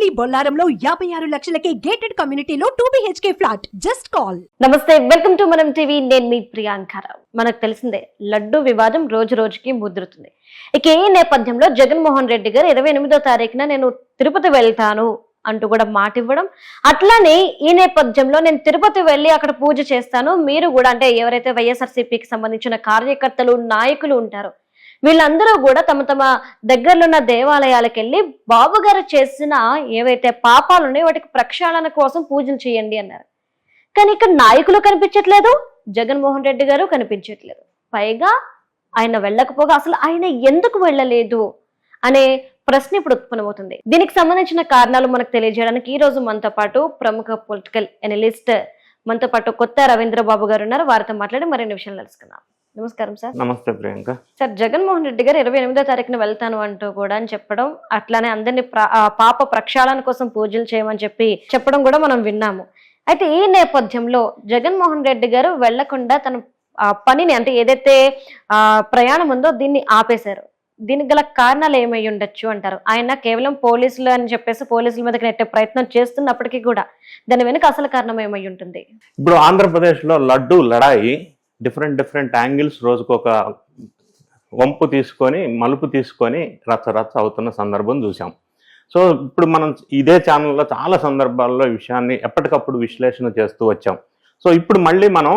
కొంపల్లి బొల్లారంలో యాభై ఆరు లక్షలకే గేటెడ్ కమ్యూనిటీలో two BHK flat just call నమస్తే వెల్కమ్ టు మనం టీవీ నేను మీ ప్రియాంకారావు మనకు తెలిసిందే లడ్డు వివాదం రోజు రోజుకి ముదురుతుంది. ఇక ఈ నేపథ్యంలో జగన్మోహన్ రెడ్డి గారు ఇరవై ఎనిమిదో తారీఖున నేను తిరుపతి వెళ్తాను అంటూ కూడా మాట ఇవ్వడం. అట్లానే ఈ నేపథ్యంలో నేను తిరుపతి వెళ్ళి అక్కడ పూజ చేస్తాను. మీరు కూడా అంటే ఎవరైతే వైఎస్ఆర్సీపీకి సంబంధించిన కార్యకర్తలు నాయకులు ఉంటారో వీళ్ళందరూ కూడా తమ తమ దగ్గరలో ఉన్న దేవాలయాలకు వెళ్ళి బాబు గారు చేసిన ఏవైతే పాపాలు ఉన్నాయో వాటికి ప్రక్షాళన కోసం పూజలు చేయండి అన్నారు. కానీ ఇక్కడ నాయకులు కనిపించట్లేదు జగన్మోహన్ రెడ్డి గారు కనిపించట్లేదు. పైగా ఆయన వెళ్ళకపోగా అసలు ఆయన ఎందుకు వెళ్ళలేదు అనే ప్రశ్న ఇప్పుడు ఉత్పన్నమవుతుంది. దీనికి సంబంధించిన కారణాలు మనకు తెలియజేయడానికి ఈ రోజు మనతో పాటు ప్రముఖ పొలిటికల్ ఎనలిస్ట్ మనతో పాటు కొత్త రవీంద్ర బాబు గారు ఉన్నారు. వారితో మాట్లాడి మరిన్ని విషయాలు తెలుసుకుందాం. నమస్కారం సార్. నమస్తే ప్రియాంక. సార్ జగన్మోహన్ రెడ్డి గారు ఇరవై ఎనిమిదో తారీఖున వెళ్తాను అంటూ కూడా అని చెప్పడం అట్లానే అందరినీ పాప ప్రక్షాళన కోసం పూజలు చేయమని చెప్పి చెప్పడం కూడా మనం విన్నాము. అయితే ఈ నేపథ్యంలో జగన్మోహన్ రెడ్డి గారు వెళ్ళకుండా తన పనిని అంటే ఏదైతే ప్రయాణం ఉందో దీన్ని ఆపేశారు. దీనికి గల కారణాలు ఏమై ఉండొచ్చు అంటారు? ఆయన కేవలం పోలీసులు అని చెప్పేసి పోలీసుల మీదకి నెట్టే ప్రయత్నం చేస్తున్నప్పటికీ కూడా దాని వెనుక అసలు కారణం ఏమై ఉంటుంది? ఇప్పుడు ఆంధ్రప్రదేశ్లో లడ్డు లడాయి డిఫరెంట్ డిఫరెంట్ యాంగిల్స్ రోజుకొక వంపు తీసుకొని మలుపు తీసుకొని రచ్చ రచ్చ అవుతున్న సందర్భం చూసాం సో ఇప్పుడు మనం ఇదే ఛానల్లో చాలా సందర్భాల్లో ఈ విషయాన్ని ఎప్పటికప్పుడు విశ్లేషణ చేస్తూ వచ్చాం. సో ఇప్పుడు మళ్ళీ మనం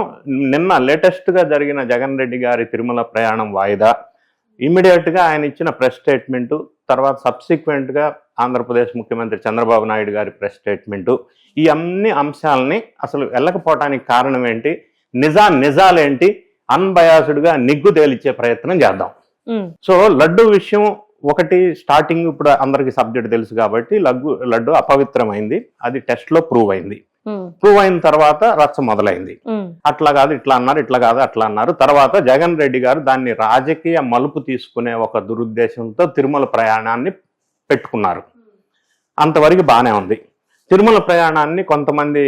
నిన్న లేటెస్ట్గా జరిగిన జగన్ రెడ్డి గారి తిరుమల ప్రయాణం వాయిదా. ఇమ్మీడియట్గా ఆయన ఇచ్చిన ప్రెస్ స్టేట్మెంటు తర్వాత సబ్సిక్వెంట్గా ఆంధ్రప్రదేశ్ ముఖ్యమంత్రి చంద్రబాబు నాయుడు గారి ప్రెస్ స్టేట్మెంటు ఈ అన్ని అంశాలని అసలు వెళ్ళకపోవటానికి కారణం ఏంటి నిజా నిజాలేంటి అన్బయాస్డ్గా నిగ్గు తేలిచ్చే ప్రయత్నం చేద్దాం. సో లడ్డు విషయం ఒకటి స్టార్టింగ్ ఇప్పుడు అందరికి సబ్జెక్ట్ తెలుసు కాబట్టి లడ్డు లడ్డు అపవిత్రమైంది అది టెస్ట్లో ప్రూవ్ అయింది. ప్రూవ్ అయిన తర్వాత రచ్చ మొదలైంది. అట్లా కాదు ఇట్లా అన్నారు ఇట్లా కాదు అట్లా అన్నారు. తర్వాత జగన్ రెడ్డి గారు దాన్ని రాజకీయ మలుపు తీసుకునే ఒక దురుద్దేశంతో తిరుమల ప్రయాణాన్ని పెట్టుకున్నారు. అంతవరకు బాగానే ఉంది. తిరుమల ప్రయాణాన్ని కొంతమంది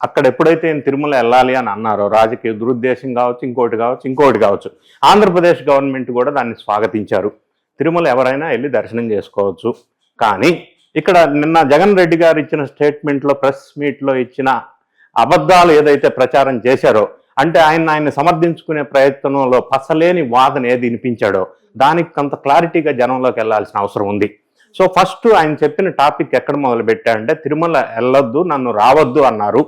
అక్కడ ఎప్పుడైతే తిరుమల వెళ్ళాలి అని అన్నారో రాజకీయ దురుద్దేశం కావచ్చు ఇంకోటి కావచ్చు ఇంకోటి కావచ్చు ఆంధ్రప్రదేశ్ గవర్నమెంట్ కూడా దాన్ని స్వాగతించారు. తిరుమల ఎవరైనా వెళ్ళి దర్శనం చేసుకోవచ్చు. కానీ ఇక్కడ నిన్న జగన్ రెడ్డి గారు ఇచ్చిన స్టేట్మెంట్లో ప్రెస్ మీట్లో ఇచ్చిన అబద్ధాలు ఏదైతే ప్రచారం చేశారో అంటే ఆయన ఆయన సమర్థించుకునే ప్రయత్నంలో పసలేని వాదన ఏది వినిపించాడో దానికి కొంత క్లారిటీగా జనంలోకి వెళ్ళాల్సిన అవసరం ఉంది. సో ఫస్ట్ ఆయన చెప్పిన టాపిక్ ఎక్కడ మొదలు పెట్టాడంటే తిరుమల వెళ్ళొద్దు నన్ను రావద్దు అన్నారు.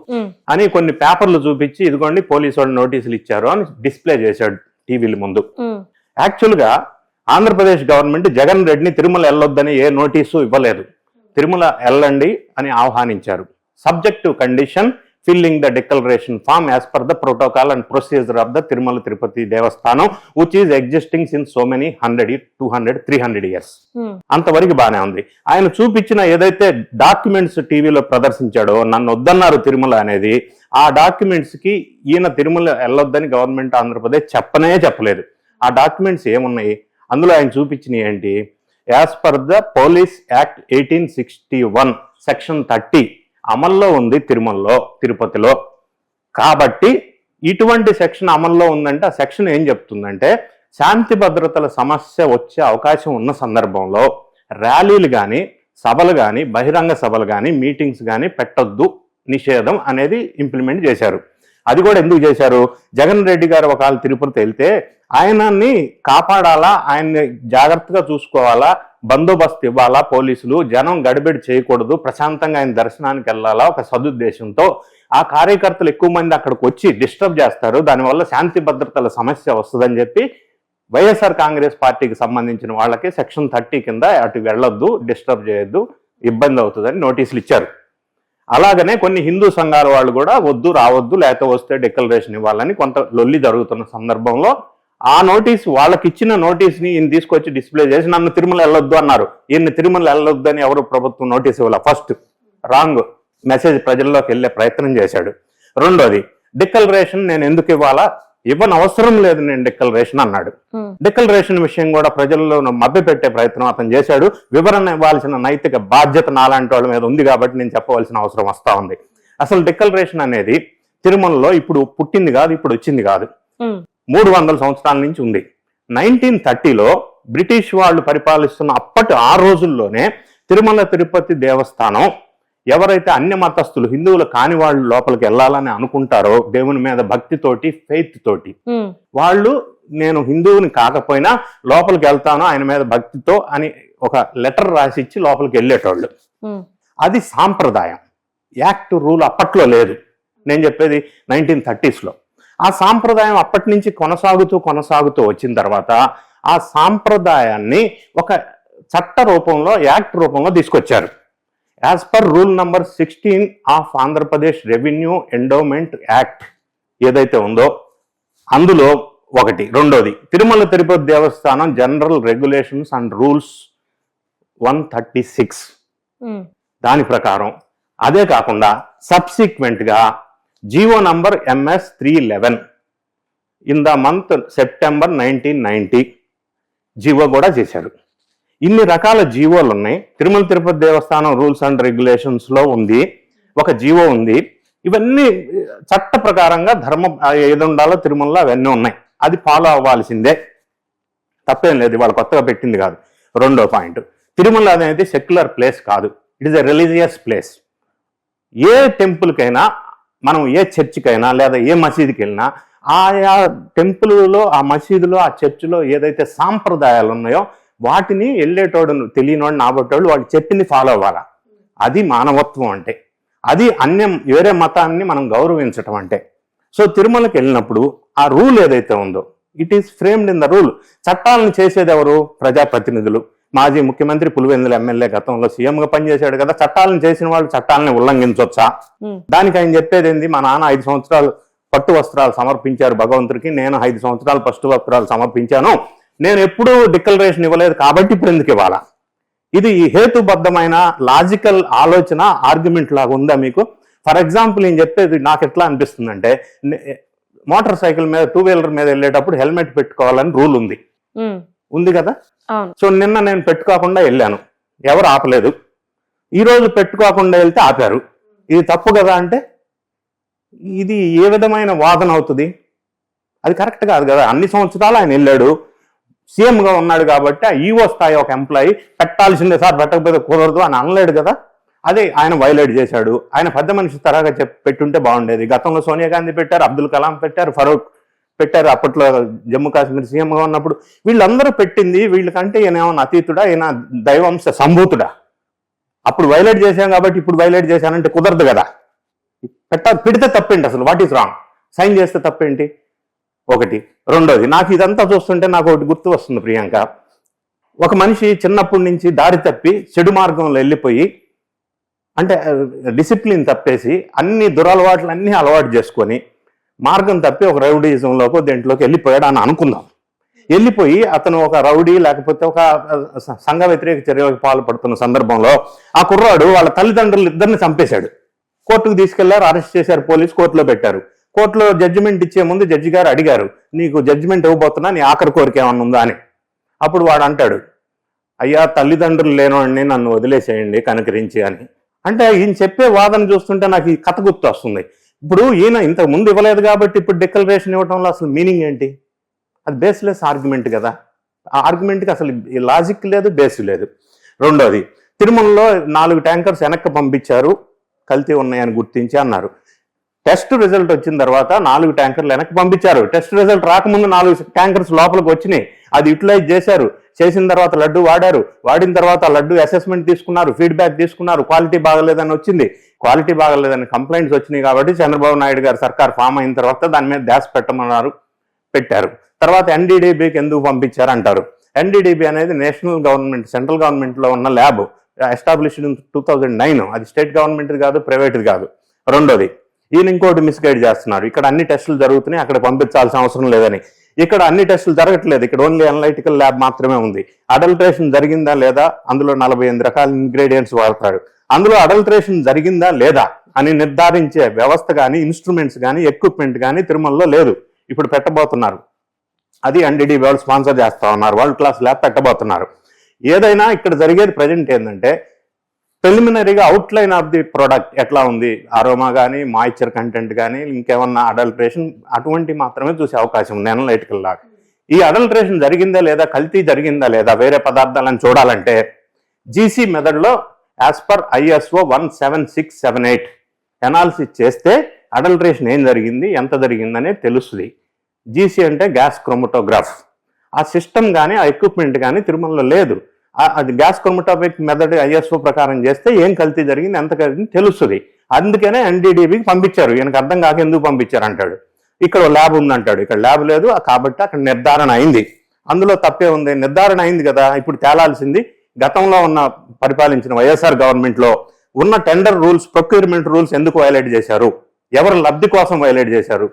అని కొన్ని పేపర్లు చూపించి ఇదిగోండి పోలీసు వాళ్ళు నోటీసులు ఇచ్చారు అని డిస్ప్లే చేశాడు టీవీల ముందు. యాక్చువల్గా ఆంధ్రప్రదేశ్ గవర్నమెంట్ జగన్ రెడ్డిని తిరుమల వెళ్ళొద్దని ఏ నోటీసు ఇవ్వలేదు. తిరుమల వెళ్ళండి అని ఆహ్వానించారు. Subjective condition filling the declaration form as per the protocol and procedure of the Tirumala Tirupati Devasthanam which is existing since so many hundred two hundred three hundred years అంతవరకు బాగానే ఉంది. ఆయన చూపించిన ఏదైతే డాక్యుమెంట్స్ టీవీలో ప్రదర్శించాడో నన్ను వద్దన్నారు తిరుమల అనేది ఆ డాక్యుమెంట్స్కి ఈయన తిరుమల వెళ్ళొద్దని గవర్నమెంట్ ఆంధ్రప్రదేశ్ చెప్పనే చెప్పలేదు. ఆ డాక్యుమెంట్స్ ఏమున్నాయి? అందులో ఆయన చూపించినవి ఏంటి? As per the police act eighteen sixty one section thirty అమల్లో ఉంది తిరుమలలో తిరుపతిలో. కాబట్టి ఇటువంటి సెక్షన్ అమల్లో ఉందంటే ఆ సెక్షన్ ఏం చెప్తుందంటే శాంతి భద్రతల సమస్య వచ్చే అవకాశం ఉన్న సందర్భంలో ర్యాలీలు కానీ సభలు కానీ బహిరంగ సభలు కానీ మీటింగ్స్ కానీ పెట్టొద్దు నిషేధం అనేది ఇంప్లిమెంట్ చేశారు. అది కూడా ఎందుకు చేశారు? జగన్ రెడ్డి గారు ఒకవేళ తిరుపతి వెళ్తే ఆయనని కాపాడాలా? ఆయన్ని జాగ్రత్తగా చూసుకోవాలా? బందోబస్తు ఇవ్వాలా పోలీసులు? జనం గడిబిడి చేయకూడదు. ప్రశాంతంగా ఆయన దర్శనానికి వెళ్ళాలా? ఒక సదుద్దేశంతో ఆ కార్యకర్తలు ఎక్కువ మంది అక్కడికి వచ్చి డిస్టర్బ్ చేస్తారు. దానివల్ల శాంతి భద్రతల సమస్య వస్తుందని చెప్పి వైఎస్ఆర్ కాంగ్రెస్ పార్టీకి సంబంధించిన వాళ్ళకి సెక్షన్ థర్టీ కింద అటు వెళ్ళొద్దు డిస్టర్బ్ చేయొద్దు ఇబ్బంది అవుతుందని నోటీసులు ఇచ్చారు. అలాగనే కొన్ని హిందూ సంఘాల వాళ్ళు కూడా వద్దు రావద్దు లేకపోతే వస్తే డిక్లరేషన్ ఇవ్వాలని కొంత లొల్లి జరుగుతున్న సందర్భంలో ఆ నోటీస్ వాళ్ళకి ఇచ్చిన నోటీస్ని ఈయన తీసుకొచ్చి డిస్ప్లే చేసి నన్ను తిరుమల వెళ్ళొద్దు అన్నారు. ఈయన తిరుమల వెళ్ళొద్దు అని ఎవరు ప్రభుత్వం నోటీస్ ఇవ్వాల. ఫస్ట్ రాంగ్ మెసేజ్ ప్రజల్లోకి వెళ్ళే ప్రయత్నం చేశాడు. రెండోది డిక్లరేషన్ నేను ఎందుకు ఇవ్వాలా? ఇవ్వని అవసరం లేదు నేను డిక్లరేషన్ అన్నాడు. డిక్లరేషన్ విషయం కూడా ప్రజల్లో మభ్య పెట్టే ప్రయత్నం అతను చేశాడు. వివరణ ఇవ్వాల్సిన నైతిక బాధ్యత నాలాంటి వాళ్ళ మీద ఉంది కాబట్టి నేను చెప్పవలసిన అవసరం వస్తా ఉంది. అసలు డిక్లరేషన్ అనేది తిరుమలలో ఇప్పుడు పుట్టింది కాదు ఇప్పుడు వచ్చింది కాదు. మూడు వందల సంవత్సరాల నుంచి ఉంది. నైన్టీన్ థర్టీలో బ్రిటిష్ వాళ్ళు పరిపాలిస్తున్న అప్పటి ఆ రోజుల్లోనే తిరుమల తిరుపతి దేవస్థానం ఎవరైతే అన్య మతస్థులు హిందువులు కాని వాళ్ళు లోపలికి వెళ్ళాలని అనుకుంటారో దేవుని మీద భక్తితోటి ఫెయిత్ తోటి వాళ్ళు నేను హిందువుని కాకపోయినా లోపలికి వెళ్తాను ఆయన మీద భక్తితో అని ఒక లెటర్ రాసి ఇచ్చి లోపలికి వెళ్ళేటోళ్ళు. అది సాంప్రదాయం. యాక్ట్ రూల్ అప్పట్లో లేదు. నేను చెప్పేది నైన్టీన్ థర్టీస్లో. ఆ సాంప్రదాయం అప్పటి నుంచి కొనసాగుతూ కొనసాగుతూ వచ్చిన తర్వాత ఆ సాంప్రదాయాన్ని ఒక చట్ట రూపంలో యాక్ట్ రూపంలో తీసుకొచ్చారు. As per rule number sixteen of Andhra Pradesh revenue endowment act ఏదైతే ఉందో అందులో ఒకటి రెండోది Tirumala Tirupati Devasthanam general regulations and rules one thirty six దాని ప్రకారం అదే కాకుండా సబ్సిక్వెంట్గా GO number MS three eleven in the month September nineteen ninety GO కూడా చేశారు. ఇన్ని రకాల జీవోలు ఉన్నాయి. తిరుమల తిరుపతి దేవస్థానం రూల్స్ అండ్ రెగ్యులేషన్స్లో ఉంది. ఒక జీవో ఉంది. ఇవన్నీ చట్ట ప్రకారంగా ధర్మం ఏది ఉండాలో తిరుమలలో అవన్నీ ఉన్నాయి. అది ఫాలో అవ్వాల్సిందే. తప్పేం లేదు వాళ్ళు కొత్తగా పెట్టింది కాదు. రెండో పాయింట్. తిరుమల అనేది సెక్యులర్ ప్లేస్ కాదు. It is a religious place ఏ టెంపుల్కైనా మనం ఏ చర్చికైనా లేదా ఏ మసీదుకి వెళ్ళినా ఆయా టెంపుల్లో ఆ మసీదులో ఆ చర్చిలో ఏదైతే సాంప్రదాయాలు ఉన్నాయో వాటిని వెళ్ళేటోడు తెలియనోడు నాబట్టోడు వాడు చెప్పింది ఫాలో అవ్వాలా? అది మానవత్వం అంటే. అది అన్యం వేరే మతాన్ని మనం గౌరవించటం అంటే. సో తిరుమలకి వెళ్ళినప్పుడు ఆ రూల్ ఏదైతే ఉందో it is framed in the rule చట్టాలను చేసేది ఎవరు? ప్రజాప్రతినిధులు. మాజీ ముఖ్యమంత్రి పులివెందుల ఎమ్మెల్యే గతంలో సీఎంగా పనిచేశాడు కదా చట్టాలను చేసిన వాళ్ళు చట్టాలను ఉల్లంఘించవచ్చా దానికి ఆయన చెప్పేది ఏంది? మా నాన్న ఐదు సంవత్సరాలు పట్టు వస్త్రాలు సమర్పించారు భగవంతుడికి నేను ఐదు సంవత్సరాలు పట్టు వస్త్రాలు సమర్పించాను. నేను ఎప్పుడూ డిక్లరేషన్ ఇవ్వలేదు కాబట్టి ఇప్పుడు ఎందుకు ఇవ్వాలా? ఇది హేతుబద్ధమైన లాజికల్ ఆలోచన ఆర్గ్యుమెంట్ లాగా ఉందా మీకు? ఫర్ ఎగ్జాంపుల్ నేను చెప్పేది నాకు ఎట్లా అనిపిస్తుందంటే మోటార్ సైకిల్ మీద టూ వీలర్ మీద వెళ్ళేటప్పుడు హెల్మెట్ పెట్టుకోవాలని రూల్ ఉంది. ఉంది కదా? సో నిన్న నేను పెట్టుకోకుండా వెళ్ళాను. ఎవరు ఆపలేదు. ఈ రోజు పెట్టుకోకుండా వెళ్తే ఆపారు. ఇది తప్పు కదా అంటే? ఇది ఏ విధమైన వాదన అవుతుంది? అది కరెక్ట్ కాదు కదా. అన్ని సంవత్సరాలు ఆయన వెళ్ళాడు. సీఎంగా ఉన్నాడు కాబట్టి ఆ ఈవో స్థాయి ఒక ఎంప్లాయీ పెట్టాల్సిందే సార్ పెట్టకపోతే కుదరదు అని అనలేడు కదా. అదే ఆయన వైలేట్ చేశాడు. ఆయన పెద్ద మనిషి తరగా చెప్పి పెట్టుంటే బాగుండేది. గతంలో సోనియా గాంధీ పెట్టారు అబ్దుల్ కలాం పెట్టారు ఫరూక్ పెట్టారు. అప్పట్లో జమ్మూ కాశ్మీర్ సీఎంగా ఉన్నప్పుడు వీళ్ళందరూ పెట్టింది వీళ్ళకంటే ఈయన ఏమన్నా అతీతుడా ఈయన దైవంశ సంభూతుడా? అప్పుడు వైలేట్ చేశాం కాబట్టి ఇప్పుడు వైలేట్ చేశానంటే కుదరదు కదా. పెట్ట పెడితే తప్పేంటి అసలు? వాట్ ఈస్ రాంగ్ సైన్ చేస్తే తప్పేంటి? ఒకటి. రెండోది నాకు ఇదంతా చూస్తుంటే నాకు ఒకటి గుర్తు వస్తుంది ప్రియాంక. ఒక మనిషి చిన్నప్పటి నుంచి దారి తప్పి చెడు మార్గంలో వెళ్ళిపోయి అంటే డిసిప్లిన్ తప్పేసి అన్ని దురలవాట్లు అన్నీ అలవాటు చేసుకొని మార్గం తప్పి ఒక రౌడీజంలోకి దేంట్లోకి వెళ్ళిపోయాడు అని అనుకుందాం. వెళ్ళిపోయి అతను ఒక రౌడీ లేకపోతే ఒక సంఘ వ్యతిరేక చర్యలకు పాల్పడుతున్న సందర్భంలో ఆ కుర్రాడు వాళ్ళ తల్లిదండ్రులు ఇద్దరిని చంపేశాడు. కోర్టుకు తీసుకెళ్ళారు అరెస్ట్ చేశారు పోలీస్ కోర్టులో పెట్టారు. కోర్టులో జడ్జిమెంట్ ఇచ్చే ముందు జడ్జి గారు అడిగారు నీకు జడ్జిమెంట్ ఇవ్వబోతున్నా నీ ఆఖరి కోరిక ఏమన్నా ఉందా? అని. అప్పుడు వాడు అంటాడు అయ్యా తల్లిదండ్రులు లేనోడిని నన్ను వదిలేసేయండి కనుకరించి అని. అంటే ఈయన చెప్పే వాదన చూస్తుంటే నాకు ఈ కథ గుర్తు వస్తుంది ఇప్పుడు ఈయన ఇంతకు ముందు ఇవ్వలేదు కాబట్టి ఇప్పుడు డిక్లరేషన్ ఇవ్వడంలో అసలు మీనింగ్ ఏంటి? అది బేస్లెస్ ఆర్గ్యుమెంట్ కదా. ఆ ఆర్గ్యుమెంట్కి అసలు లాజిక్ లేదు బేస్ లేదు. రెండోది తిరుమలలో నాలుగు ట్యాంకర్స్ వెనక్కి పంపించారు కల్తీ ఉన్నాయని గుర్తించి అన్నారు. టెస్ట్ రిజల్ట్ వచ్చిన తర్వాత నాలుగు ట్యాంకర్లు వెనక్కి పంపించారు. టెస్ట్ రిజల్ట్ రాకముందు నాలుగు ట్యాంకర్స్ లోపలికి వచ్చినాయి. అది యూటిలైజ్ చేశారు. చేసిన తర్వాత లడ్డు వాడారు. వాడిన తర్వాత లడ్డు అసెస్మెంట్ తీసుకున్నారు. ఫీడ్బ్యాక్ తీసుకున్నారు. క్వాలిటీ బాగలేదని వచ్చింది. క్వాలిటీ బాగలేదని కంప్లైంట్స్ వచ్చినాయి కాబట్టి చంద్రబాబు నాయుడు గారు సర్కార్ ఫామ్ అయిన తర్వాత దాని మీద ధ్యాస పెట్టమన్నారు పెట్టారు. తర్వాత ఎన్డీడీబీకి ఎందుకు పంపించారు అంటారు. ఎన్డీడీబీ అనేది నేషనల్ గవర్నమెంట్ సెంట్రల్ గవర్నమెంట్లో ఉన్న lab established in two thousand nine అది స్టేట్ గవర్నమెంట్ కాదు ప్రైవేట్ కాదు. రెండోది ఈయన ఇంకోటి మిస్గైడ్ చేస్తున్నారు. ఇక్కడ అన్ని టెస్టులు జరుగుతున్నాయి అక్కడ పంపించాల్సిన అవసరం లేదని. ఇక్కడ అన్ని టెస్టులు జరగట్లేదు. ఇక్కడ ఓన్లీ అనలైటికల్ ల్యాబ్ మాత్రమే ఉంది. అడల్ట్రేషన్ జరిగిందా లేదా? అందులో నలభై ఎనిమిది రకాల ఇంగ్రీడియంట్స్ వాడతాడు అందులో అడల్ట్రేషన్ జరిగిందా లేదా అని నిర్ధారించే వ్యవస్థ కానీ ఇన్స్ట్రుమెంట్స్ కానీ ఎక్విప్మెంట్ కానీ తిరుమలలో లేదు. ఇప్పుడు పెట్టబోతున్నారు. అది ఎన్డీడీ వాళ్ళు స్పాన్సర్ చేస్తా ఉన్నారు. వరల్డ్ క్లాస్ ల్యాబ్ పెట్టబోతున్నారు. ఏదైనా ఇక్కడ జరిగేది ప్రజెంట్ ఏంటంటే ప్రిలిమినరీగా అవుట్లైన్ ఆఫ్ ది ప్రోడక్ట్ ఎట్లా ఉంది? అరోమా కానీ మాయిశ్చర్ కంటెంట్ కానీ ఇంకేమన్నా అడల్ట్రేషన్ అటువంటి మాత్రమే చూసే అవకాశం ఉంది అనలైటికల్ లాగా. ఈ అడల్ట్రేషన్ జరిగిందా లేదా కల్తీ జరిగిందా లేదా వేరే పదార్థాలను చూడాలంటే జీసీ మెథడ్లో as per ISO one seven six seven eight analysis చేస్తే అడల్ట్రేషన్ ఏం జరిగింది ఎంత జరిగిందనే తెలుస్తుంది. జీసీ అంటే గ్యాస్ క్రోమటోగ్రాఫ్ ఆ సిస్టమ్ కానీ ఆ ఎక్విప్మెంట్ కానీ తిరుమలలో లేదు. అది గ్యాస్ క్రోమటోపిక్ మెథడ్ ఐఎస్ఓ ప్రకారం చేస్తే ఏం కల్తీ జరిగింది ఎంత కలిగింది తెలుస్తుంది. అందుకనే ఎన్డీడీబీకి పంపించారు. ఈయనకు అర్థం కాక ఎందుకు పంపించారు అంటాడు. ఇక్కడ ల్యాబ్ ఉందంటాడు. ఇక్కడ ల్యాబ్ లేదు కాబట్టి అక్కడ నిర్ధారణ అయింది. అందులో తప్పే ఉంది. నిర్ధారణ అయింది కదా ఇప్పుడు తేలాల్సింది గతంలో ఉన్న పరిపాలించిన వైఎస్ఆర్ గవర్నమెంట్లో ఉన్న టెండర్ రూల్స్ ప్రొక్యూర్మెంట్ రూల్స్ ఎందుకు వైలేట్ చేశారు? ఎవరు లబ్ధి కోసం వైలేట్ చేశారు?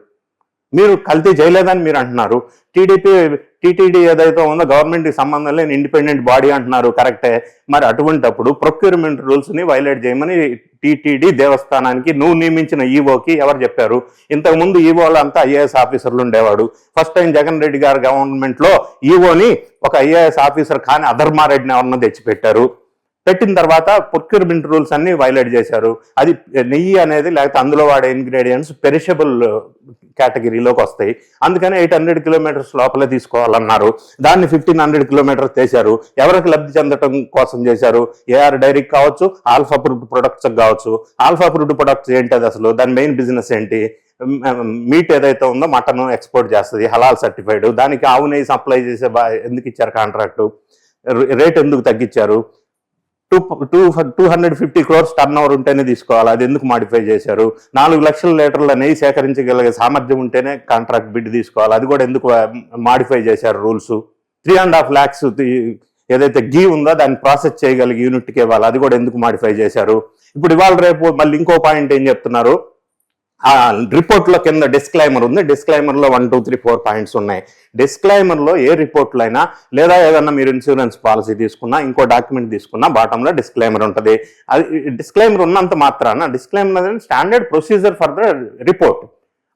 మీరు కల్తీ చేయలేదని మీరు అంటున్నారు. టీడీపీ టీటీడీ ఏదైతే ఉందో గవర్నమెంట్కి సంబంధం లేని ఇండిపెండెంట్ బాడీ అంటున్నారు కరెక్టే. మరి అటువంటప్పుడు ప్రొక్యూర్మెంట్ రూల్స్ని వైలేట్ చేయమని టీటీడీ దేవస్థానానికి నువ్వు నియమించిన ఈవోకి ఎవరు చెప్పారు? ఇంతకుముందు ఈవోలు అంతా ఐఏఎస్ ఆఫీసర్లు ఉండేవాడు. ఫస్ట్ టైం జగన్ రెడ్డి గారు గవర్నమెంట్లో ఈవోని ఒక ఐఏఎస్ ఆఫీసర్ కానీ అధర్మారెడ్డిని ఎవరన్నా తెచ్చిపెట్టారు. పెట్టిన తర్వాత ప్రొక్యూర్మెంట్ రూల్స్ అన్ని వైలేట్ చేశారు. అది నెయ్యి అనేది లేకపోతే అందులో వాడే ఇంగ్రీడియంట్స్ పెరిషబుల్ కేటగిరీలోకి వస్తాయి. అందుకని ఎయిట్ హండ్రెడ్ కిలోమీటర్స్ లోపలే తీసుకోవాలన్నారు. దాన్ని ఫిఫ్టీన్ హండ్రెడ్ కిలోమీటర్స్ చేశారు. ఎవరికి లబ్ధి చెందటం కోసం చేశారు? ఏఆర్ డైరీ కావచ్చు ఆల్ఫా ఫ్రూట్ ప్రొడక్ట్స్ కావచ్చు. ఆల్ఫా ఫ్రూట్ ప్రొడక్ట్స్ ఏంటి అది అసలు? దాని మెయిన్ బిజినెస్ ఏంటి? మీట్ ఏదైతే ఉందో మటన్ ఎక్స్పోర్ట్ చేస్తుంది హలాల్ సర్టిఫైడ్. దానికి ఆవు నెయ్యి సప్లై చేసే ఎందుకు ఇచ్చారు కాంట్రాక్టు? రేట్ ఎందుకు తగ్గించారు? Two two two hundred fifty crores turnover ఉంటేనే తీసుకోవాలి. అది ఎందుకు మాడిఫై చేశారు? నాలుగు లక్షల లీటర్ల నెయ్యి సేకరించగలిగే సామర్థ్యం ఉంటేనే కాంట్రాక్ట్ బిడ్ తీసుకోవాలి. అది కూడా ఎందుకు మాడిఫై చేశారు rules? Three and half lakhs ఏదైతే గీ ఉందో దాన్ని ప్రాసెస్ చేయగలిగే యూనిట్కి ఇవ్వాలి. అది కూడా ఎందుకు మాడిఫై చేశారు? ఇప్పుడు ఇవాళ రేపు మళ్ళీ ఇంకో పాయింట్ ఏం చెప్తున్నారు? ఆ రిపోర్ట్లో కింద డిస్క్లైమర్ ఉంది. డిస్క్లైమర్లో one two three four points ఉన్నాయి. డిస్క్లైమర్లో ఏ రిపోర్ట్లు అయినా లేదా ఏదన్నా మీరు ఇన్సూరెన్స్ పాలసీ తీసుకున్నా ఇంకో డాక్యుమెంట్ తీసుకున్నా బాటంలో డిస్క్లైమర్ ఉంటుంది. అది డిస్క్లైమర్ ఉన్నంత మాత్రాన డిస్క్లైమర్ అనేది standard procedure for the report.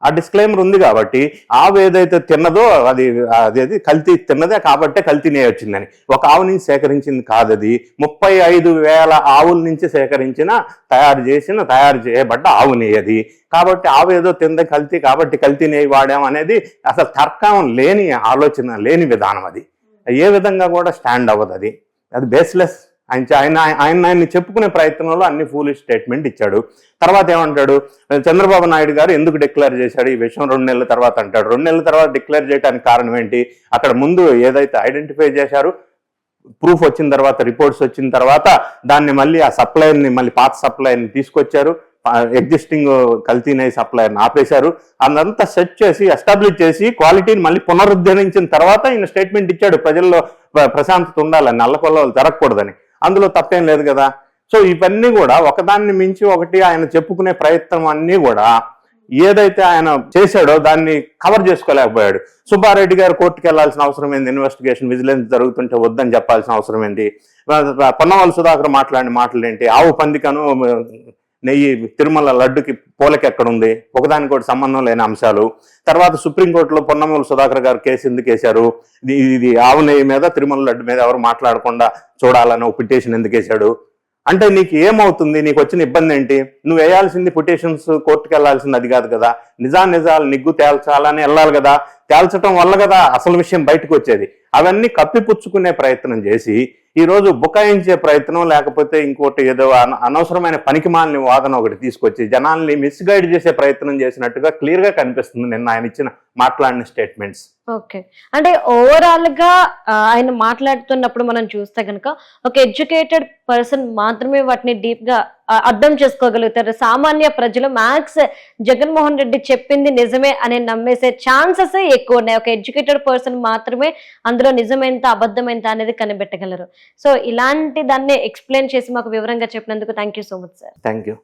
ఆ డిస్క్లైమర్ ఉంది కాబట్టి ఆవు ఏదైతే తిన్నదో అది అదేది కల్తీ తిన్నదే కాబట్టే కల్తీనే వచ్చిందని. ఒక ఆవు నుంచి సేకరించింది కాదది. ముప్పై ఐదు వేల ఆవుల నుంచి సేకరించిన తయారు చేసిన తయారు చేయబడ్డ ఆవు అది. కాబట్టి ఆవు ఏదో తింద కల్తీ కాబట్టి కల్తీనే వాడాం అనేది అసలు తర్కం లేని ఆలోచన లేని విధానం అది. ఏ విధంగా కూడా స్టాండ్ అవ్వదు అది. అది బేస్లెస్ ఆయన ఆయన ఆయన ఆయన్ని చెప్పుకునే ప్రయత్నంలో అన్ని ఫూలిష్ స్టేట్మెంట్ ఇచ్చాడు. తర్వాత ఏమంటాడు? చంద్రబాబు నాయుడు గారు ఎందుకు డిక్లేర్ చేశాడు? ఈ విషయం రెండు నెలల తర్వాత అంటాడు. రెండు నెలల తర్వాత డిక్లేర్ చేయడానికి కారణం ఏంటి? అక్కడ ముందు ఏదైతే ఐడెంటిఫై చేశారు ప్రూఫ్ వచ్చిన తర్వాత రిపోర్ట్స్ వచ్చిన తర్వాత దాన్ని మళ్ళీ ఆ సప్లైని మళ్ళీ పాత సప్లైని తీసుకొచ్చారు. ఎగ్జిస్టింగ్ కల్తీనే సప్లైని ఆపేశారు. అదంతా సెట్ చేసి ఎస్టాబ్లిష్ చేసి క్వాలిటీని మళ్ళీ పునరుద్ధరించిన తర్వాత ఈయన స్టేట్మెంట్ ఇచ్చాడు. ప్రజల్లో ప్రశాంతత ఉండాలని నల్లకొల్లలు జరగకూడదని. అందులో తప్పేం లేదు కదా. సో ఇవన్నీ కూడా ఒకదాన్ని మించి ఒకటి ఆయన చెప్పుకునే ప్రయత్నం అన్నీ కూడా ఏదైతే ఆయన చేశాడో దాన్ని కవర్ చేసుకోలేకపోయాడు. సుబ్బారెడ్డి గారు కోర్టుకు వెళ్ళాల్సిన అవసరం ఏంది? ఇన్వెస్టిగేషన్ విజిలెన్స్ జరుగుతుంటే వద్దని చెప్పాల్సిన అవసరం ఏంటి పొన్నవాళ్ళు సుధాకర్ మాట్లాడిన మాటలు ఏంటి ఆవు పందికను నెయ్యి తిరుమల లడ్డుకి పోలకి ఎక్కడ ఒకదానికి సంబంధం లేని అంశాలు. తర్వాత సుప్రీంకోర్టులో పొన్నమూలు సుధాకర్ గారు కేసు ఎందుకు వేశారు? ఇది ఇది ఆవు నెయ్యి మీద తిరుమల లడ్డు మీద ఎవరు మాట్లాడకుండా చూడాలని ఒక పిటిషన్ ఎందుకు వేశాడు? అంటే నీకు ఏమవుతుంది? నీకు వచ్చిన ఇబ్బంది ఏంటి? నువ్వు వేయాల్సింది పిటిషన్స్ కోర్టుకు వెళ్ళాల్సింది అది కాదు కదా. నిజా నిజాలు నిగ్గు తేల్చాలని వెళ్ళాలి కదా. తేల్చడం వల్ల కదా అసలు విషయం బయటకు వచ్చేది. అవన్నీ కప్పిపుచ్చుకునే ప్రయత్నం చేసి ఈ రోజు బుకాయించే ప్రయత్నం లేకపోతే ఇంకోటి ఏదో అనవసరమైన పనికిమాలని వాదన ఒకటి తీసుకొచ్చి జనాల్ని మిస్గైడ్ చేసే ప్రయత్నం చేసినట్టుగా క్లియర్గా కనిపిస్తుంది నిన్న ఆయన ఇచ్చిన మాట్లాడిన స్టేట్మెంట్స్ ఓకే. అంటే ఓవరాల్గా ఆయన మాట్లాడుతున్నప్పుడు మనం చూస్తే కనుక ఒక ఎడ్యుకేటెడ్ పర్సన్ మాత్రమే వాటిని డీప్గా అర్థం చేసుకోగలుగుతారు. సామాన్య ప్రజలు మ్యాథ్స్ జగన్మోహన్ రెడ్డి చెప్పింది నిజమే అని నమ్మేసే ఛాన్సెస్ ఎక్కువ ఉన్నాయి. ఒక ఎడ్యుకేటెడ్ పర్సన్ మాత్రమే అందులో నిజమేంత అబద్ధమేంత అనేది కనిపెట్టగలరు. సో ఇలాంటి దాన్ని ఎక్స్ప్లెయిన్ చేసి మాకు వివరంగా చెప్పినందుకు thank you so much sir. Thank you